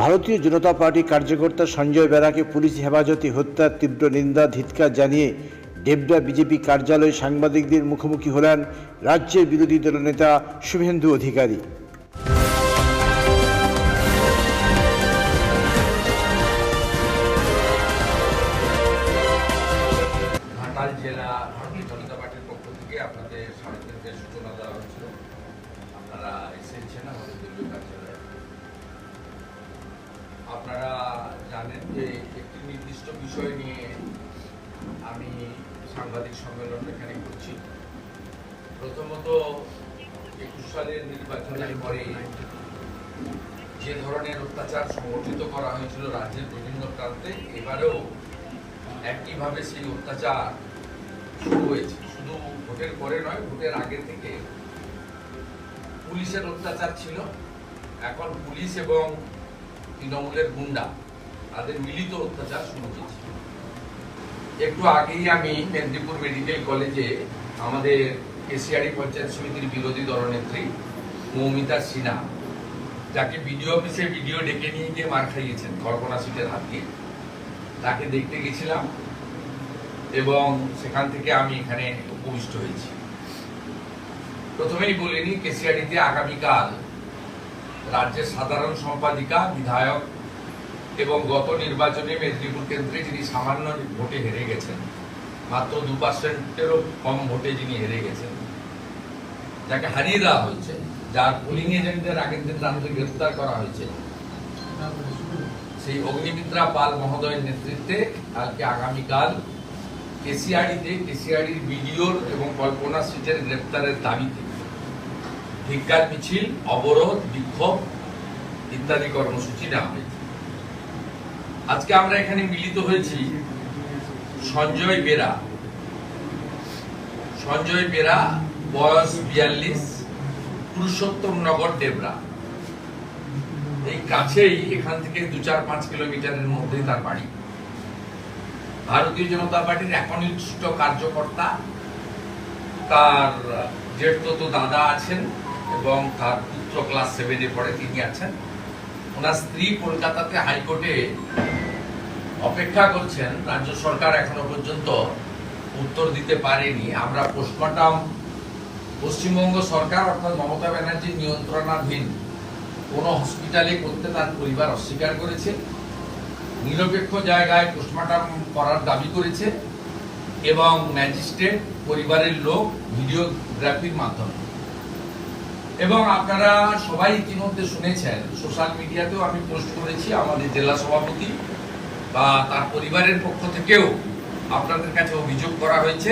ভারতীয় জনতা পার্টি কার্যকর্তা সঞ্জয় বেরাকে পুলিশ হেফাজতে হত্যার তীব্র নিন্দা, ধিৎকার জানিয়ে ডেবডা বিজেপি কার্যালয়ে সাংবাদিকদের মুখোমুখি হলেন রাজ্যের বিরোধী দলনেতা শুভেন্দু অধিকারী। প্রথমত একুশ সালের নির্বাচনের পরে যে ধরনের অত্যাচার সংগঠিত করা হয়েছিল রাজ্যের বিভিন্ন প্রান্তে, এবারেও একইভাবে সেই অত্যাচার শুরু হয়েছে। শুধু ভোটের পরে নয়, ভোটের আগে থেকে পুলিশের অত্যাচার ছিল। এখন পুলিশ এবং তৃণমূলের গুন্ডা তাদের মিলিত অত্যাচার শুরু হয়েছে। একটু আগেই আমি মেদিনীপুর মেডিকেল কলেজে আমাদের এশিয়ারি পঞ্চায়েত সমিতির বিরোধী দলনেত্রী মৌমিতা সিনহা, যাকে বিডিও অফিসে ভিডিও ডেকে নিয়ে গিয়ে মার খাইয়েছেন, কল্পনা সিটের হাত দিয়ে তাকে দেখতে গেছিলাম এবং সেখান থেকে আমি এখানে উপবিষ্ট হয়েছি। প্রথমেই বলিনি কেসিআরিতে আগামীকাল রাজ্যের সাধারণ সম্পাদিকা, বিধায়ক এবং গত নির্বাচনে মেদিনীপুর কেন্দ্রে যিনি সামান্য ভোটে হেরে গেছেন, মাত্র দু পার্সেন্টেরও কম ভোটে যিনি হেরে গেছেন যাকে হারিয়ে দেওয়া হয়েছে, যার পোলিং এজেন্টদের আগের দিন রাত্রে গ্রেফতার করা হয়েছে। সেই অগ্নিমিত্রা পাল মহোদয়ের নেতৃত্বে কালকে আগামীকাল কেসিআড়িতে কেসিআড়ির বিডিওর এবং কল্পনা সিটের গ্রেপ্তারের দাবিতে ভিক্ষার মিছিল, অবরোধ, বিক্ষোভ ইত্যাদি কর্মসূচি নেওয়া হয়েছে। আজকে আমরা এখানে মিলিত হয়েছি সঞ্জয় বেরা। সঞ্জয় বেরা বয়স বিয়াল্লিশ, পুরুষোত্তম নগর ডেবরা এই কাছেই এখান থেকে দু চার পাঁচ কিলোমিটারের মধ্যেই তার বাড়ি। ভারতীয় জনতা পার্টির একনিষ্ঠ কার্যকর্তা, তার জেঠত দাদা আছেন এবং তার পুত্র ক্লাস সেভেনে পড়ে, তিনি আছেন। ওনার স্ত্রী কলকাতাতে হাইকোর্টে অপেক্ষা করছেন। রাজ্য সরকার এখনও পর্যন্ত উত্তর দিতে পারেনি। আমরা পোস্টমর্টম পশ্চিমবঙ্গ সরকার অর্থাৎ মমতা ব্যানার্জির নিয়ন্ত্রণাধীন কোনো হসপিটালে করতে তার পরিবার অস্বীকার করেছে, নিরপেক্ষ জায়গায় পোস্টমর্টম করার দাবি করেছে এবং ম্যাজিস্ট্রেট পরিবারের লোক ভিডিওগ্রাফির মাধ্যমে। এবং আপনারা সবাই ইতিমধ্যে শুনেছেন সোশ্যাল মিডিয়াতেও আমি পোস্ট করেছি, আমাদের জেলা সভাপতি বা তার পরিবারের পক্ষ থেকেও আপনাদের কাছে অভিযোগ করা হয়েছে।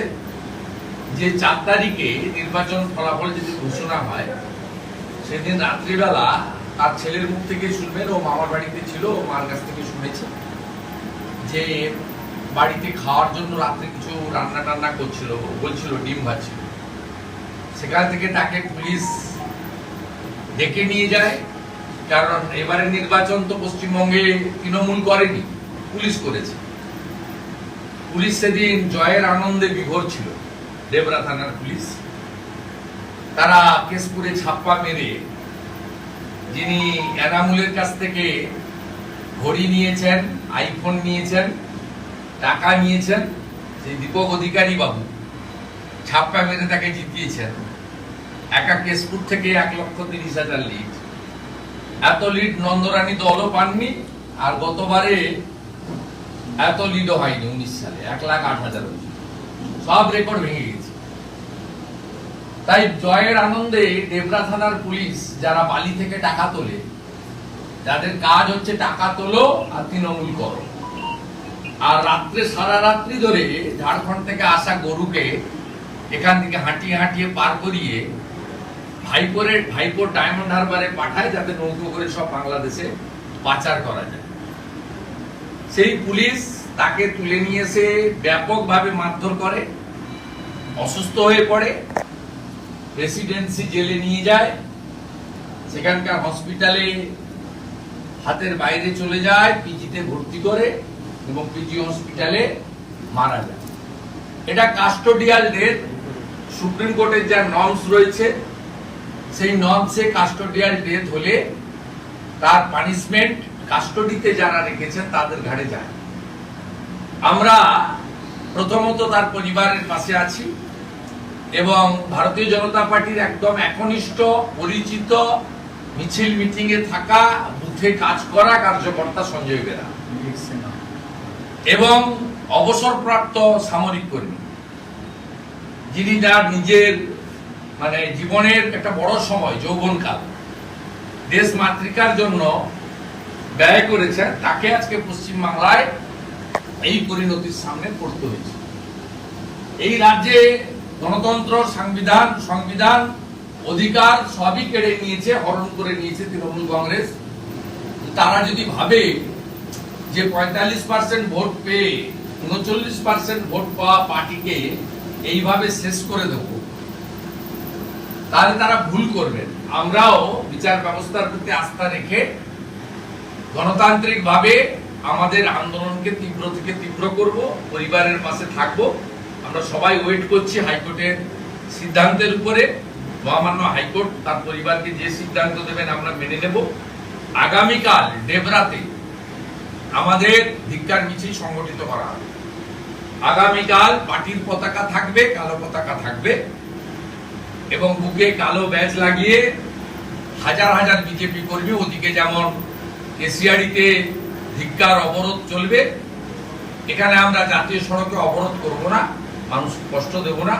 যে চার তারিখে নির্বাচন ফলাফল যদি ঘোষণা হয়, সেদিন রাত্রিবেলা তার ছেলের মুখ থেকে শুনবেন, ও মামার বাড়িতে ছিল মার কাছ থেকে শুনেছে যে বাড়িতে খাওয়ার জন্য রাত্রে কিছু রান্না টান্না করছিল বলছিল, ডিম ভাজছিল। সেখান থেকে তাকে পুলিশ ডেকে নিয়ে যায়, কারণ এবারে নির্বাচন তো পশ্চিমবঙ্গে তৃণমূল করেনি, পুলিশ করেছে। পুলিশ সেদিন জয়ের আনন্দে বিভোর ছিল। দেবরা থানার পুলিশ, তারা কেশপুরে ছাপ্পা মেরে যিনি এনামুলের কাছ থেকে ঘড়ি নিয়েছেন, আইফোন নিয়েছেন, টাকা নিয়েছেন, সেই দীপক অধিকারী বাবু ছাপ্পা মেরে তাকে জিতিয়েছেন। একা কেশপুর থেকে এক লক্ষ তিরিশ হাজার লিড এত লিড নন্দরানী দলও পাননি আর গতবারে এত লিডও হয়নি, উনিশ সালে, এক লাখ আট হাজার সব রেকর্ড ভেঙে গেছে। তাই জয়ের আনন্দে ডেবরা থানার পুলিশ যারা বালি থেকে টাকা তোলে, যাদের কাজ হচ্ছে টাকা তোলো আর তৃণমূল করো। আর রাত্রে, সারা রাত্রি ধরে ঝাড়খণ্ড থেকে আসা গরুকে এখান থেকে হাঁটিয়ে হাঁটিয়ে পার করিয়ে ভাইপোরের ভাইপোর ডায়মন্ড হারবারে পাঠায় যাতে নৌকো করে সব বাংলাদেশে পাচার করা যায়। সেই পুলিশ তাকে তুলে নিয়ে এসে ব্যাপকভাবে মারধর করে, অসুস্থ হয়ে পড়ে। প্রেসিডেন্সি জেলে নিয়ে যায়, সেখানকার হসপিটালে হাতের বাইরে চলে যায়, পিজিতে ভর্তি করে এবং পিজি হসপিটালে মারা যায়। এটা কাস্টোডিয়াল ডেথ সুপ্রিম কোর্টের যা নর্মস রয়েছে, সেই নর্মসে কাস্টোডিয়াল ডেথ হলে তার পানিশমেন্ট কাস্টডিতে যারা রেখেছেন তাদের ঘাড়ে যায়। আমরা প্রথমত তার পরিবারের পাশে আছি। এবং ভারতীয় জনতা পার্টির একদম একনিষ্ঠ, পরিচিত, মিছিল মিটিং এ থাকা, বুথে কাজ করা কার্যকর্তা সঞ্জয় বেরা। এবং অবসরপ্রাপ্ত সামরিক কর্মী। যিনি তার নিজের মানে জীবনের একটা বড় সময়, যৌবনকাল, দেশ মাতৃকার জন্য ব্যয় করেছেন, তাকে আজকে পশ্চিমবাংলায় এই পরিণতির সামনে পড়তে হয়েছে। এই রাজ্যে গণতন্ত্র, সংবিধান সংবিধান অধিকার সবই কেড়ে নিয়েছে, হরণ করে নিয়েছে তৃণমূল কংগ্রেস। তারা যদি ভাবে যে পঁয়তাল্লিশ পার্সেন্ট ভোট পেয়ে উনচল্লিশ পার্সেন্ট ভোট পাওয়া পার্টিকে এইভাবে শেষ করে দেব, তাহলে তারা ভুল করবেন। আমরাও বিচার ব্যবস্থার প্রতি আস্থা রেখে গণতান্ত্রিক ভাবে আমাদের আন্দোলনকে তীব্র থেকে তীব্র করব, পরিবারের পাশে থাকব। আমরা সবাই ওয়েট করছি হাইকোর্টের সিদ্ধান্তের উপরে। মহামান্য হাইকোর্ট তার পরিবারকে যে সিদ্ধান্ত দেবেন আমরা মেনে নেব। আগামীকাল ডেবরাতে আমাদের ধিক্কার মিছিল সংগঠিত করা হবে। আগামীকাল পার্টির পতাকা থাকবে, কালো পতাকা থাকবে এবং বুকে কালো ব্যাজ লাগিয়ে হাজার হাজার বিজেপি কর্মী ওদিকে যেমন কেসিয়ারিতে ধিক্কার অবরোধ চলবে, এখানে আমরা জাতীয় সড়কে অবরোধ করব না। মানুষ কষ্ট দেব না।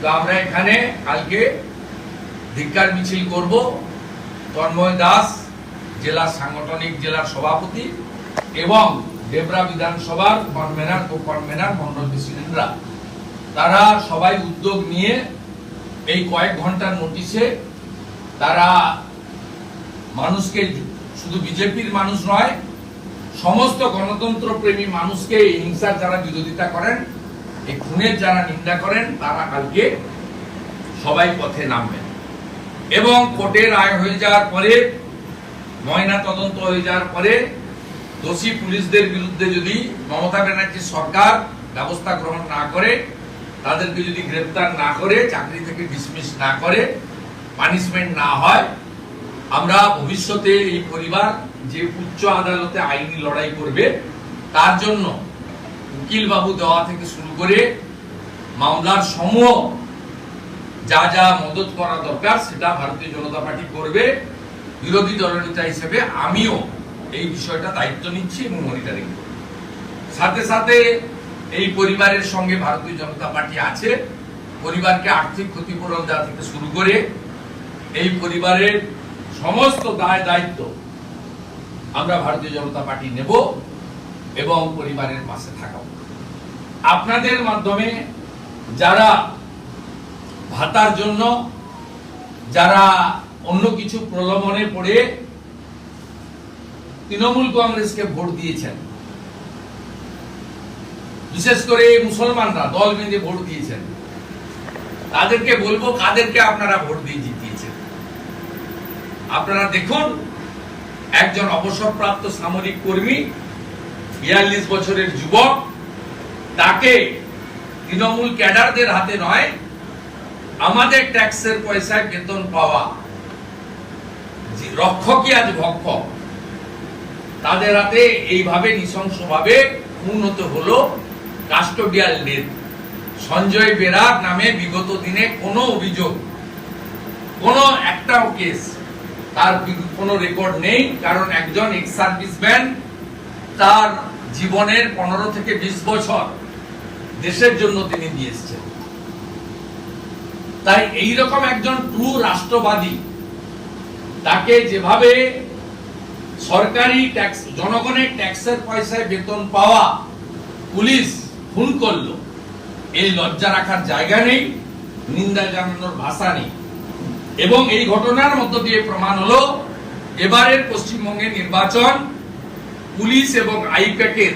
তো আমরা এখানে কালকে ধিক্কার মিছিল করব। তন্ময় দাস জেলা সাংগঠনিক জেলার সভাপতি এবং দেবরা বিধানসভার কনভেনার কো কনভেনার মন্ডল প্রেসিডেন্টরা। তারা সবাই উদ্যোগ নিয়ে এই কয়েক ঘণ্টার নোটিশে তারা মানুষকে শুধু বিজেপির মানুষ নয়, সমস্ত গণতন্ত্র প্রেমী মানুষকে হিংসার যারা বিরোধিতা করেন। এই খুনের যারা নিন্দা করেন, তারা কালকে সবাই পথে নামবেন। এবং কোর্টের রায় হয়ে যাওয়ার পরে, ময়না তদন্ত হয়ে যাওয়ার পরে, দোষী পুলিশদের বিরুদ্ধে যদি মমতা ব্যানার্জি সরকার ব্যবস্থা গ্রহণ না করে, তাদেরকে যদি গ্রেপ্তার না করে, চাকরি থেকে ডিসমিস না করে পানিশমেন্ট না হয়, আমরা ভবিষ্যতে এই পরিবার যে উচ্চ আদালতে আইনি লড়াই করবে, তার জন্য উকিল বাবু দেওয়া থেকে শুরু করে মামলার সমূহ যা যা মদত করা দরকার, সেটা ভারতীয় জনতা পার্টি করবে। বিরোধী দলনেতা হিসেবে আমিও এই বিষয়টা দায়িত্ব নিচ্ছি এবং মনিটরিং করব। সাথে সাথে এই পরিবারের সঙ্গে ভারতীয় জনতা পার্টি আছে। পরিবারকে আর্থিক ক্ষতিপূরণ দেওয়া থেকে শুরু করে এই পরিবারের সমস্ত দায় দায়িত্ব আমরা ভারতীয় জনতা পার্টি নেব এবং পরিবারের পাশে থাকাবো। আপনাদের মাধ্যমে যারা ভাতার জন্য, যারা অন্য কিছু প্রলোভনে পড়ে তৃণমূল কংগ্রেসকে ভোট দিয়েছেন। বিশেষ করে মুসলমানরা দল বেঁধে ভোট দিয়েছেন। তাদেরকে বলব, কাদেরকে আপনারা ভোট দিয়ে জিতিয়েছেন? আপনারা দেখুন, একজন অবসরপ্রাপ্ত সামরিক কর্মী, বিয়াল্লিশ বছরের যুবক তাকে তৃণমূল ক্যাডারদের হাতে নয়, আমাদের ট্যাক্সের পয়সায় বেতন পাওয়া যে রক্ষকই আজ ভক্ষক, তাদের হাতে এইভাবে নৃশংসভাবে উন্নত হলো কাস্টোডিয়াল ডেথ সঞ্জয় বেরার নামে বিগত দিনে কোনো অভিযোগ, কোনো একটাও কেস তার কোনো রেকর্ড নেই, কারণ একজন এক্স সার্ভিসম্যান তার জীবনের পনেরো থেকে বিশ বছর দেশের জন্য তিনি দিয়ে এসছেন। তাই এইরকম একজন ট্রু রাষ্ট্রবাদী, তাকে যেভাবে সরকারি ট্যাক্স, জনগণের ট্যাক্সের পয়সায় বেতন পাওয়া পুলিশ খুন করল, এই লজ্জা রাখার জায়গা নেই, নিন্দা জানানোর ভাষা নেই। এবং এই ঘটনার মধ্য দিয়ে প্রমাণ হলো, এবারের পশ্চিমবঙ্গের নির্বাচন পুলিশ এবং আইপ্যাকের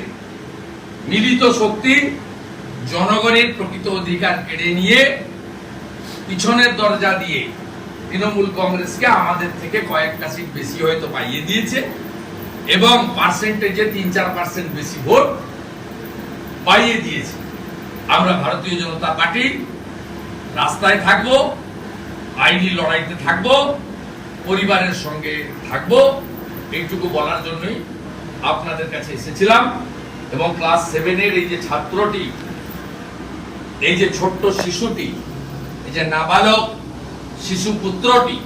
মিলিত শক্তি জনগণের প্রকৃত অধিকার কেড়ে নিয়ে পিছনের দরজা দিয়ে তৃণমূল কংগ্রেসকে আমাদের থেকে কয়েকটা সিট বেশি হয়তো পাইয়ে দিয়েছে এবং পার্সেন্টেজে তিন চার পার্সেন্ট বেশি ভোট পাইয়ে দিয়েছে। আমরা ভারতীয় জনতা পার্টি রাস্তায় থাকব, আইনি লড়াইতে থাকব, পরিবারের সঙ্গে থাকব, এইটুকু বলার জন্যই আপনাদের কাছে এসেছিলাম এবং ক্লাস সেভেনের এই যে ছাত্রটি এই যে ছোট্ট শিশুটি, এই যে নাবালক শিশু পুত্রটি,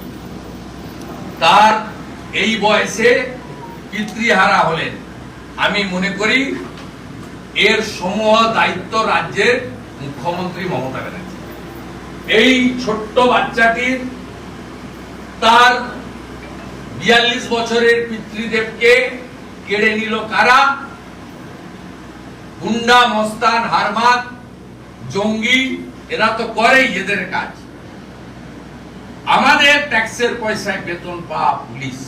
তার এই বয়সে পিতৃহারা হলেন। আমি মনে করি এর সমূহ দায়িত্ব রাজ্যের মুখ্যমন্ত্রী মমতা ব্যানার্জি। এই ছোট্ট বাচ্চাটির তার বিয়াল্লিশ বছরের পিতৃদেবকে কেড়ে নিল কারা? গুন্ডা মস্তান হারমাত জঙ্গি, এরা তো করেই এদের কাজ। আমাদের ট্যাক্সের পয়সায় বেতন পাওয়া পুলিশ।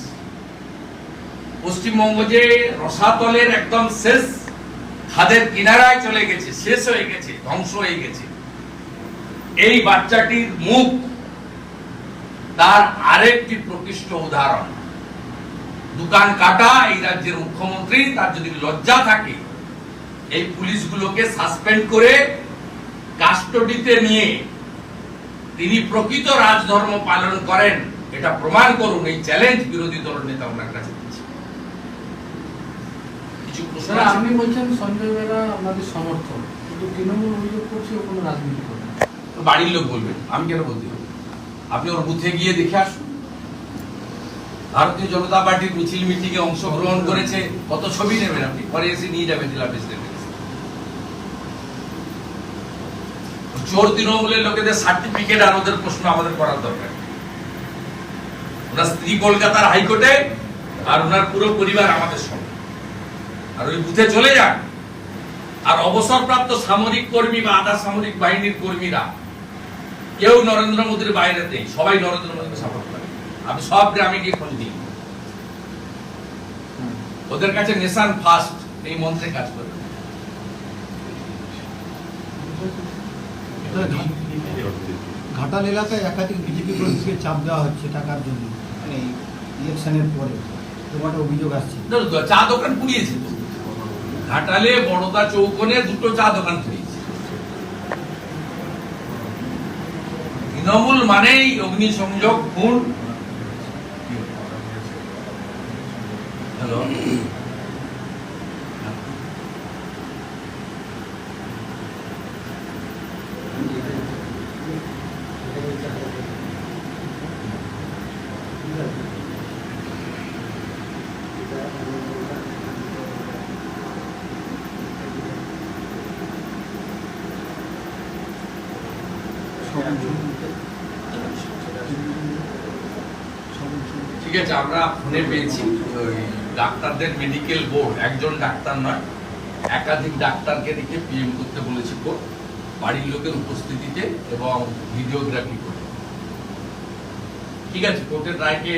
পশ্চিমবঙ্গ যে রসাতলের একদম শেষ, খাদের কিনারায় চলে গেছে, শেষ হয়ে গেছে, ধ্বংস হয়ে গেছে। এই বাচ্চাটির মুখ, তার আরেকটি প্রকৃষ্ট উদাহরণ। দোকান কাটা, এই রাজ্যের মুখ্যমন্ত্রী, তার যদি লজ্জা থাকে, এই পুলিশগুলোকে সাসপেন্ড করে কাস্টডিতে নিয়ে তিনি প্রকৃত রাজধর্ম পালন করেন এটা প্রমাণ করুন এই চ্যালেঞ্জ বিরোধী দল নেতা ওনার কাছে। কিছু প্রশ্ন আপনি বলছেন সঞ্জয় বেরা আপনাদের সমর্থক কিন্তু তৃণমূল অভিযোগ করছে কোনো রাজনীতি করে না। বাড়ির লোক বলবেন আমি কেন বলতে আপনি ওর বুথে গিয়ে দেখে আসুন। ভারতীয় জনতা পার্টির মিছিল মিটিং এ অংশগ্রহণ করেছে কত ছবি নেবেন আপনি? পরে এসে নিয়ে যাবেন জেলা প্রেসিডেন্টের কাছে। চোর তৃণমূলের লোকেদের সার্টিফিকেট আর ওদের প্রশ্ন আমাদের করার দরকার। ওনার স্ত্রী কলকাতার হাইকোর্টে আর ওনার পুরো পরিবার আমাদের সঙ্গে। আর ওই বুথে চলে যান। আর অবসরপ্রাপ্ত সামরিক কর্মী বা আধা সামরিক বাহিনীর কর্মীরা, কেউ নরেন্দ্র মোদীর বাইরে নেই, সবাই নরেন্দ্র মোদীকে সাপোর্ট করে। আমি সব গ্রামে গিয়ে খোঁজ দিই ওদের কাছে নেশান ফার্স্ট এই মন্ত্রে কাজ করে। ঘাটাল এলাকায় একাধিক বিজেপি কর্মীকে চাপ দেওয়া হচ্ছে টাকার জন্য? মানে ইলেকশনের পরে তোমার অভিযোগ আসছে। চা দোকান পুড়িয়েছে। ঘাটালে বড়দা চৌকনে দুটো চা দোকান তৃণমূল মানেই অগ্নিসংযোগ খুন হ্যালো ঠিক আছে, আমরা ফোনে পেয়েছি ডাক্তারদের মেডিকেল বোর্ড একজন ডাক্তার নয়, একাধিক ডাক্তারকে রেখে পিএম করতে বলেছে কোর্ট বাড়ির লোকের উপস্থিতিতে এবং ভিডিওগ্রাফি করে। ঠিক আছে কোর্টের রায়কে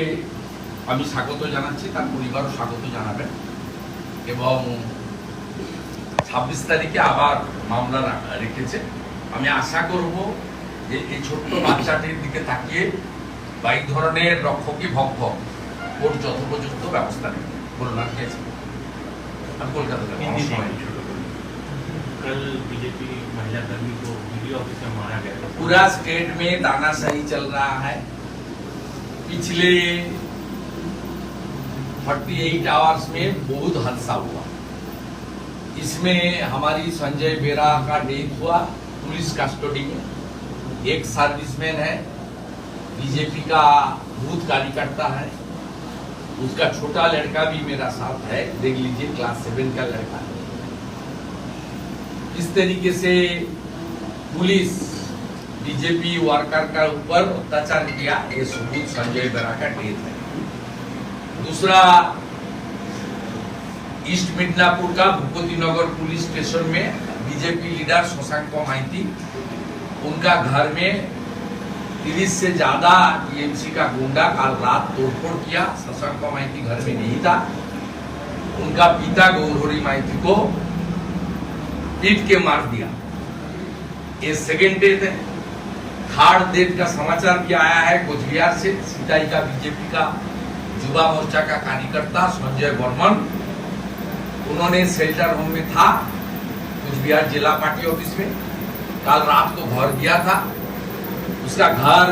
আমি স্বাগত জানাচ্ছি, তার পরিবারও স্বাগত জানাবেন এবং ছাব্বিশ তারিখে আবার মামলা রেখেছে। আমি আশা করব যে এই ছোট্ট বাচ্চাটির দিকে তাকিয়ে বা এই ধরনের রক্ষকই ভক্ষক ওর যথোপযুক্ত ব্যবস্থা নেবে বলুন আর কি আছে? আমি কলকাতা যাবো, আমার সময় নেই। कल बीजेपी महिला कर्मी को वीडियो ऑफिस में मारा गया था पूरा स्टेट में तानाशाही चल रहा है पिछले 48 आवर्स में बहुत हादसा हुआ इसमें हमारी संजय बेरा का डेथ हुआ पुलिस कस्टडी में एक सर्विसमैन है बीजेपी का बूथ कार्यकर्ता है उसका छोटा लड़का भी मेरा साथ है। देख लीजिए क्लास सेवन का लड़का। इस तरीके से पुलिस बीजेपी वर्कर का ऊपर अत्याचार किया, ये सबूत संजय बेरा का डेथ है। दूसरा, ईस्ट मिदनापुर का भूपति नगर पुलिस स्टेशन में बीजेपी लीडर शशांक माइती उनका घर में तीस से ज़्यादा टीएमसी का गुंडा कल रात तोड़फोड़ किया। शशांक माइती घर में नहीं था। उनका पिता गौरहरी माइती को पीट के मार दिया। ये सेकेंड डेथ है। थर्ड डेथ का समाचार भी आया है कोचबिहार से। सिटाई का बीजेपी का, युवा मोर्चा का कार्यकर्ता संजय वर्मन उन्होंने शेल्टर होम में था, कुचबिहार जिला पार्टी ऑफ़िस में। कल रात को घर गया था। उसका घर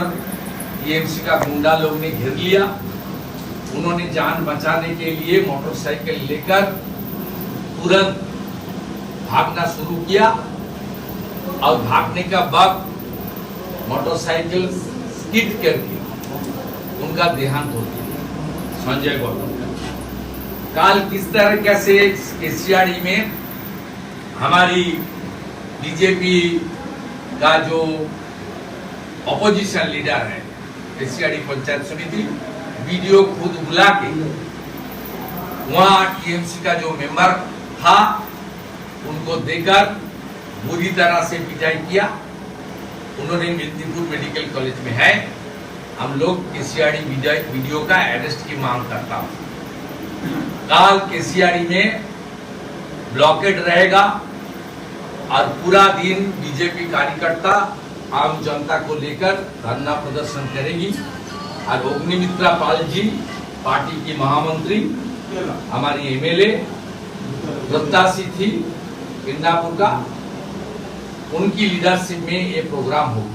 टीएमसी का गुंडा लोग ने घेर लिया। उन्होंने जान बचाने के लिए मोटरसाइकिल लेकर तुरंत भागना शुरू किया। और भागने का वक्त मोटरसाइकिल स्किड करके उनका देहांत हो गया। संजय गौतम का। काल किस तरह से केसियाड़ी में हमारी बीजेपी का जो ऑपोजिशन लीडर है। केसियाड़ी पंचायत समिति वीडियो खुद बुला के वहाँ टीएमसी का जो मेंबर था, उनको देकर बुरी तरह से पिटाई किया। उन्होंने मिर्दीपुर मेडिकल कॉलेज में है। हम लोग केसीआरडी वीडियो का अरेस्ट की मांग करता हूँ। काल केसीआरडी में ब्लॉकेट रहेगा और पूरा दिन बीजेपी कार्यकर्ता आम जनता को लेकर धरना प्रदर्शन करेगी। और अग्निमित्रा पाल जी पार्टी की महामंत्री, हमारी एमएलए प्रत्याशी थी इंदापुर का। उनकी लीडरशिप में ये प्रोग्राम होगा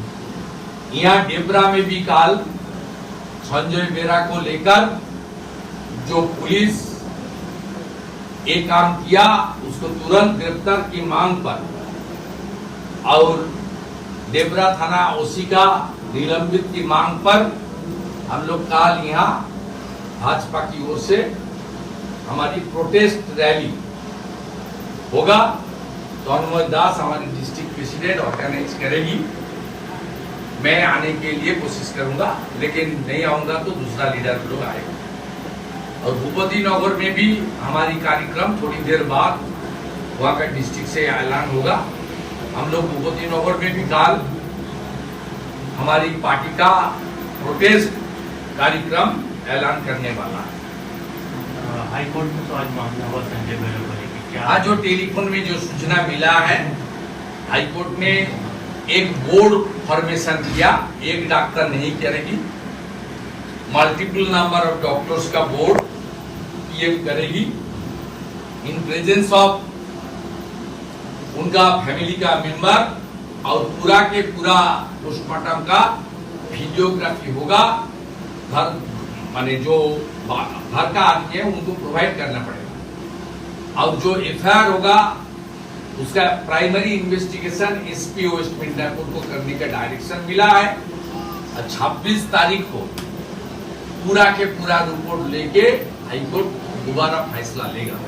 यहाँ डेबरा में भी काल संजय बेरा को लेकर जो पुलिस ये काम किया, उसको तुरंत गिरफ़्तार की मांग पर और डेबरा थाना ओसी का निलंबित की मांग पर हम लोग काल यहाँ भाजपा की ओर से हमारी प्रोटेस्ट रैली होगा। तो अनुमोद दास हमारी डिस्ट्रिक्ट प्रेसिडेंट ऑर्गेनाइज करेगी। मैं आने के लिए कोशिश करूँगा, लेकिन नहीं आऊँगा तो दूसरा लीडर लोग आएगा। और भूपति नगर में भी हमारी कार्यक्रम थोड़ी देर बाद वहाँ का डिस्ट्रिक्ट से ऐलान होगा। हम लोग भूपति नगर में भी काल हमारी पार्टी का प्रोटेस्ट कार्यक्रम ऐलान करने वाला है। हाई कोर्ट में तो आज मामला हुआ संजय बेरो को लेकर क्या? आज जो टेलीफोन में जो सूचना मिला है हाईकोर्ट ने एक बोर्ड फॉर्मेशन किया एक डॉक्टर नहीं करेगी मल्टीपल नंबर ऑफ़ डॉक्टर्स का बोर्ड पीएम करेगी। इन प्रेजेंस ऑफ़ उनका फैमिली का मेंबर और पूरा के पूरा पोस्टमार्टम का वीडियोग्राफी होगा। घर, माने जो घर का आदमी है, उनको प्रोवाइड करना पड़ेगा। और जो एफ़ होगा, उसका primary investigation SP West Midnapore को करने का डायरेक्शन मिला है। 26 तारीख को पूरा के पूरा रिपोर्ट लेके हाईकोर्ट दोबारा फैसला लेगा।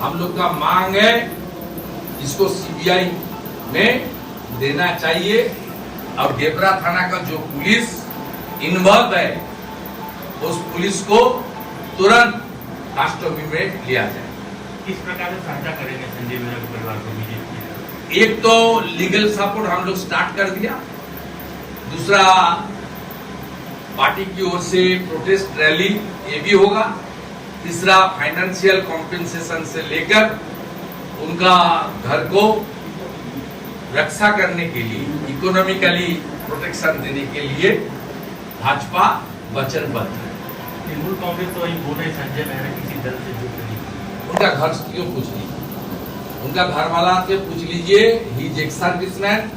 हम लोग का मांग है इसको सीबीआई में देना चाहिए। और डेबरा थाना का जो पुलिस इन्वॉल्व है उस पुलिस को तुरंत कस्टडी में लिया जाए। किस प्रकार से सहायता करेंगे संजय के परिवार को बीजेपी एक तो लीगल सपोर्ट हम लोग स्टार्ट कर दिया। दूसरा पार्टी की ओर से प्रोटेस्ट रैली ये भी होगा। तीसरा फाइनेंशियल कॉम्पेंसेशन से लेकर उनका घर को रक्षा करने के लिए इकोनॉमिकली प्रोटेक्शन देने के लिए भाजपा वचनबद्ध है। तृणमूल कांग्रेस तो वही बोल रहे संजय बेहरा किसी दल से जुड़ नहीं उनका घर क्यों पूछ लीजिए उनका घर वाला से पूछ लीजिए he is ex serviceman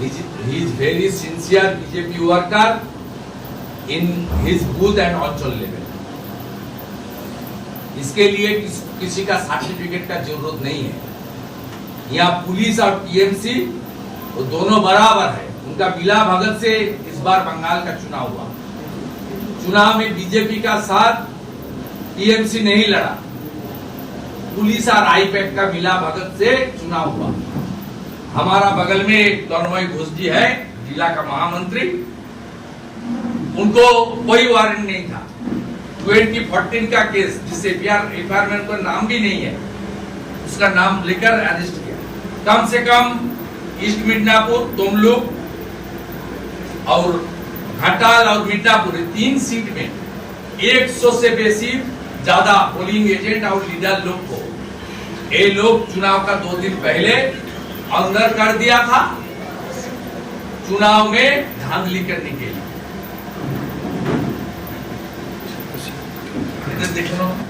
he is very sincere BJP worker in his booth and anchal level इसके लिए किस, किसी का सर्टिफिकेट का ज़रूरत नहीं है। यहाँ पुलिस और टीएमसी वो दोनों बराबर है। उनका बिला भगत से इस बार बंगाल का चुनाव हुआ। चुनाव में बीजेपी का साथ टीएमसी नहीं लड़ा। पुलिस और आईपैक का मिला भगत से चुनाव हुआ। हमारा बगल में तन्मय घोष जी है जिला का महामंत्री। उनको कोई वारंट नहीं था। 2014 का केस जिससे एफ़ आर में उनका नाम भी नहीं है, उसका नाम लेकर अरेस्ट किया। कम से कम ईस्ट मिदनापुर तोमलुक और घाटाल और मिदनापुर तीन सीट में 100 से बेसी ज़्यादा पोलिंग एजेंट और लीडर लोग को। ये लोग चुनाव का दो दिन पहले अंदर कर दिया था, चुनाव में धांधली करने के लिए। The they